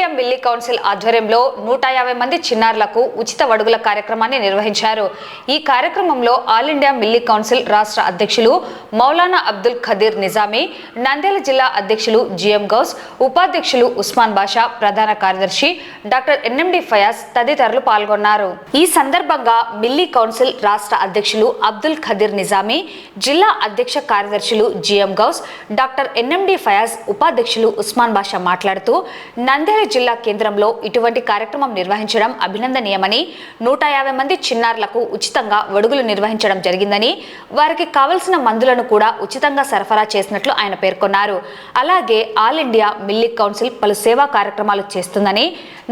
India Milli council ఆధ్వర్యంలో నూట యాభై మంది చిన్నారులకు ఉచిత వడుగుల కార్యక్రమాన్ని నిర్వహించారు. ఈ కార్యక్రమంలో ఆల్ ఇండియా మిల్లీ కౌన్సిల్ రాష్ట్ర అధ్యక్షులు మౌలానా అబ్దుల్ ఖదీర్ నిజామీ నంద్యాల జిల్లా అధ్యక్షులు జిఎం గౌస్ ఉపాధ్యక్షులు ఉస్మాన్ బాషా ప్రధాన కార్యదర్శి డాక్టర్ ఎన్ఎండి ఫయాజ్ తదితరులు పాల్గొన్నారు. ఈ సందర్భంగా మిల్లీ కౌన్సిల్ రాష్ట్ర అధ్యక్షులు అబ్దుల్ ఖదీర్ నిజామీ జిల్లా అధ్యక్ష కార్యదర్శులు GM Ghouse doctor NMD Fayaz ఉపాధ్యక్షులు ఉస్మాన్ బాషా మాట్లాడుతూ నంద్యాల జిల్లా కేంద్రంలో ఇటువంటి కార్యక్రమం నిర్వహించడం అభినందనీయమని నూట యాభై మంది చిన్నారులకు ఉచితంగా వడుగులు నిర్వహించడం జరిగిందని వారికి కావలసిన మందులను కూడా ఉచితంగా సరఫరా చేసినట్లు ఆయన పేర్కొన్నారు. అలాగే ఆల్ ఇండియా మిల్లీ కౌన్సిల్ పలు సేవా కార్యక్రమాలు చేస్తుందని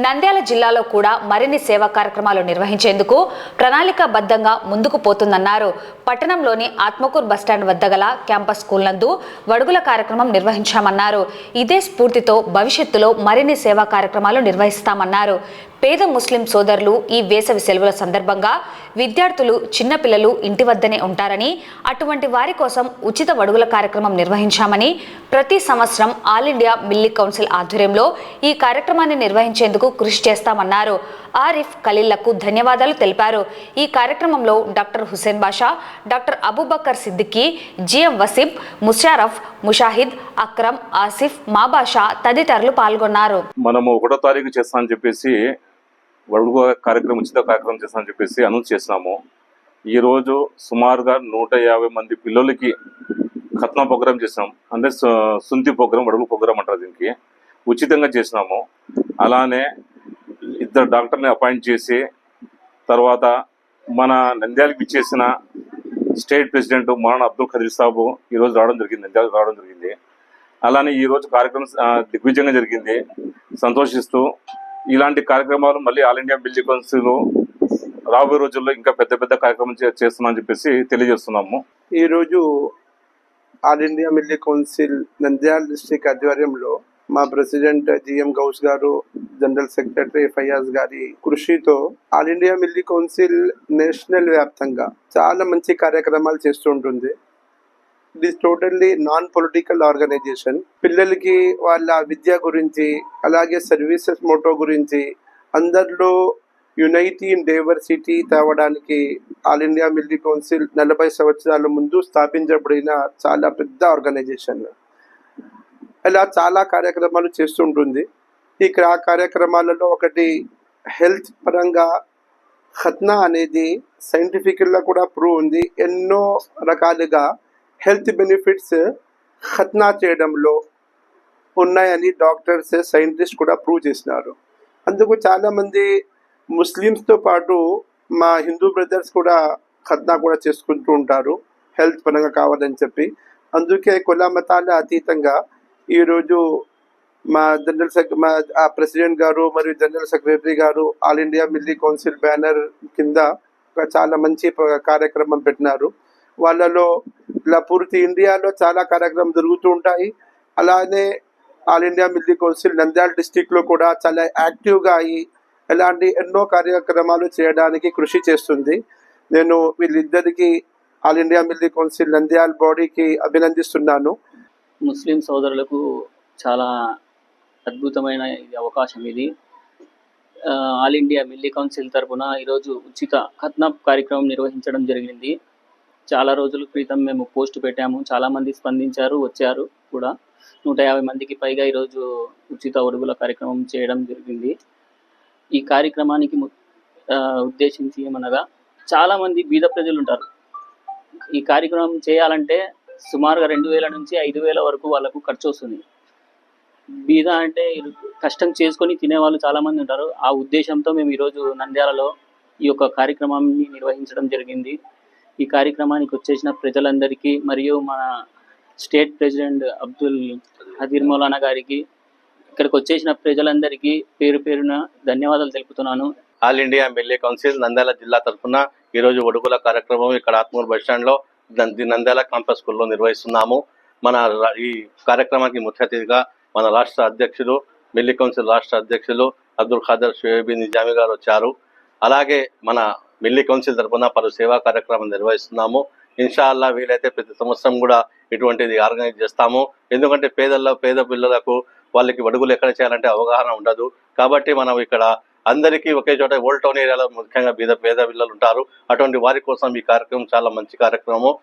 నంద్యాల జిల్లాలో కూడా మరిన్ని సేవా కార్యక్రమాలు నిర్వహించేందుకు ప్రణాళికాబద్ధంగా ముందుకు పోతుందన్నారు. పట్టణంలోని ఆత్మకూర్ బస్టాండ్ వద్ద గల క్యాంపస్ స్కూల్ నందు వడుగుల కార్యక్రమం నిర్వహించామన్నారు. ఇదే స్ఫూర్తితో భవిష్యత్తులో మరిన్ని సేవా కార్యక్రమాలు నిర్వహిస్తామన్నారు. పేద ముస్లిం సోదరులు ఈ వేసవి సెలవుల సందర్భంగా విద్యార్థులు చిన్నపిల్లలు ఇంటి వద్దనే ఉంటారని అటువంటి వారి కోసం ఉచిత వడుగుల కార్యక్రమం నిర్వహించామని ప్రతి సంవత్సరం ఆల్ ఇండియా మిల్లీ కౌన్సిల్ ఆధ్వర్యంలో ఈ కార్యక్రమాన్ని నిర్వహించేందుకు కృషి చేస్తామన్నారు. ఆరిఫ్ ఖలీళ్ళకు ధన్యవాదాలు తెలిపారు. ఈ కార్యక్రమంలో డాక్టర్ హుసేన్ బాషా డాక్టర్ అబూబకర్ సిద్దికి జిఎం వసీం ముషారఫ్ ముషాహిద్ అక్రమ్ ఆసిఫ్ మాబాషా తదితరులు పాల్గొన్నారు. మనము ఒకటో తారీఖు చేస్తామని చెప్పేసి వడుగు కార్యక్రమం ఉచిత కార్యక్రమం చేస్తామని చెప్పేసి అనౌన్స్ చేసినాము. ఈరోజు సుమారుగా నూట యాభై మంది పిల్లలకి ఖత్నా ప్రోగ్రామ్ చేసినాం అంటే సు- సుంతి ప్రోగ్రాం వడుగు ప్రోగ్రామ్ అంటారు దీనికి. ఉచితంగా చేసినాము. అలానే ఇద్దరు డాక్టర్ని అపాయింట్ చేసి తర్వాత మన నంద్యాలకు ఇచ్చేసిన స్టేట్ ప్రెసిడెంట్ మౌలానా అబ్దుల్ ఖదీర్ సాబు ఈరోజు రావడం జరిగింది నంద్యాలకు రావడం జరిగింది. అలానే ఈరోజు కార్యక్రమం దిగ్విజయంగా జరిగింది. సంతోషిస్తూ ఇలాంటి కార్యక్రమాలు మళ్ళీ ఆల్ ఇండియా బిల్డింగ్ కౌన్సిల్ రాబోయే రోజుల్లో ఇంకా పెద్ద పెద్ద కార్యక్రమం చే- చేస్తున్నామని చెప్పేసి తెలియజేస్తున్నాము. ఈరోజు all India Milli council Nandyal district ఆధ్వర్యంలో మా ప్రెసిడెంట్ జిఎం గౌస్ గారు జనరల్ సెక్రటరీ ఫయాజ్ గారి కృషితో all India Milli council national వ్యాప్తంగా చాలా మంచి కార్యక్రమాలు చేస్తుంటుంది ఇది టోటల్లీ నాన్ పొలిటికల్ ఆర్గనైజేషన్ పిల్లలకి వాళ్ళ విద్య గురించి అలాగే సర్వీసెస్ మోటో గురించి అందరిలో యునైటీ ఇన్ డైవర్సిటీ తేవడానికి ఆల్ ఇండియా మిల్లీ కౌన్సిల్ నలభై సంవత్సరాల ముందు స్థాపించబడిన చాలా పెద్ద ఆర్గనైజేషన్ ఇలా చాలా కార్యక్రమాలు చేస్తుంటుంది. ఈ క్రా- కార్యక్రమాలలో ఒకటి హెల్త్ పరంగా ఖత్నా అనేది సైంటిఫిక్గా కూడా ప్రూవ్ ఉంది. ఎన్నో రకాలుగా హెల్త్ బెనిఫిట్స్ ఖత్నా చేయడంలో ఉన్నాయని డాక్టర్స్ సైంటిస్ట్ కూడా ప్రూవ్ చేసినారు. అందుకు చాలామంది ముస్లిమ్స్తో పాటు మా హిందూ బ్రదర్స్ కూడా ఖత్నా కూడా చేసుకుంటూ ఉంటారు. హెల్త్ పరంగా కావాలని చెప్పి. అందుకే కుల మతాల అతీతంగా ఈరోజు మా జనరల్ సెక్ మా ఆ ప్రెసిడెంట్ గారు మరియు జనరల్ సెక్రటరీ గారు all India Milli council banner కింద చాలా మంచి కార్యక్రమం పెట్టినారు. వాళ్ళలో ఇలా పూర్తి ఇండియాలో చాలా కార్యక్రమం జరుగుతూ ఉంటాయి. అలానే all India Milli council Nandyal డిస్టిక్లో కూడా చాలా యాక్టివ్గా అయ్యి ఇలాంటి ఎన్నో కార్యక్రమాలు చేయడానికి కృషి చేస్తుంది. నేను వీళ్ళిద్దరికీ all India Milli council Nandyal బాడీకి అభినందిస్తున్నాను. ముస్లిం సోదరులకు చాలా అద్భుతమైన అవకాశం ఇది. ఆల్ ఇండియా మిల్లీ కౌన్సిల్ తరపున ఈరోజు ఉచిత ఖత్నా కార్యక్రమం నిర్వహించడం జరిగింది. చాలా రోజుల క్రితం మేము పోస్ట్ పెట్టాము. చాలామంది స్పందించారు వచ్చారు కూడా. నూట యాభై మందికి పైగా ఈరోజు ఉచిత ఒడుగుల కార్యక్రమం చేయడం జరిగింది. ఈ కార్యక్రమానికి ఉద్దేశించి ఏమనగా చాలామంది బీద ప్రజలు ఉంటారు ఈ కార్యక్రమం చేయాలంటే సుమారుగా రెండు వేల నుంచి ఐదు వేల వరకు వాళ్ళకు ఖర్చు వస్తుంది. బీద అంటే కష్టం చేసుకొని తినేవాళ్ళు చాలామంది ఉంటారు. ఆ ఉద్దేశంతో మేము ఈరోజు నంద్యాలలో ఈ యొక్క కార్యక్రమాన్ని నిర్వహించడం జరిగింది. ఈ కార్యక్రమానికి వచ్చేసిన ప్రజలందరికీ మరియు మన స్టేట్ ప్రెసిడెంట్ అబ్దుల్ హదీర్ మౌలానా గారికి ఇక్కడికి వచ్చేసిన ప్రజలందరికీ పేరు పేరున ధన్యవాదాలు తెలుపుతున్నాను. All India MLA council Nandyal జిల్లా తరఫున ఈరోజు ఒడుగుల కార్యక్రమం ఇక్కడ ఆత్మూరు బస్ స్టాండ్లో నంద్యాల క్యాంపస్ స్కూల్లో నిర్వహిస్తున్నాము. మన ఈ కార్యక్రమానికి ముఖ్య అతిథిగా మన రాష్ట్ర అధ్యక్షులు మిల్లి కౌన్సిల్ రాష్ట్ర అధ్యక్షులు అబ్దుల్ ఖాదర్ షుయేబీ నిజామి గారు వచ్చారు. అలాగే మన మిల్లీ కౌన్సిల్ తరఫున పలు సేవా కార్యక్రమం నిర్వహిస్తున్నాము. ఇన్షాల్లా వీలైతే ప్రతి సంవత్సరం కూడా ఇటువంటిది ఆర్గనైజ్ చేస్తాము. ఎందుకంటే పేదల్లో పేద పిల్లలకు వాళ్ళకి బడుగులు ఎక్కడ చేయాలంటే అవగాహన ఉండదు. కాబట్టి మనం ఇక్కడ అందరికీ ఒకే చోట ఓల్డ్ టౌన్ ఏరియాలో ముఖ్యంగా పేద పేద పిల్లలు ఉంటారు. అటువంటి వారి కోసం ఈ కార్యక్రమం చాలా మంచి కార్యక్రమం.